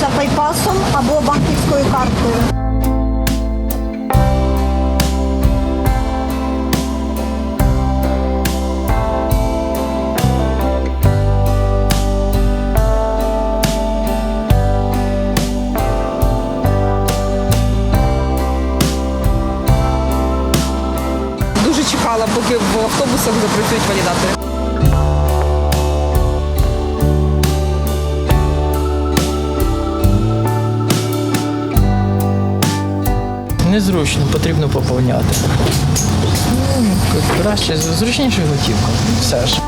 оплачується пайпасом або банківською карткою. Дуже чекала, поки в автобусах запрацюють валідатори. Незручно, потрібно поповняти. Ну, краще, зручніше готівка. Все ж.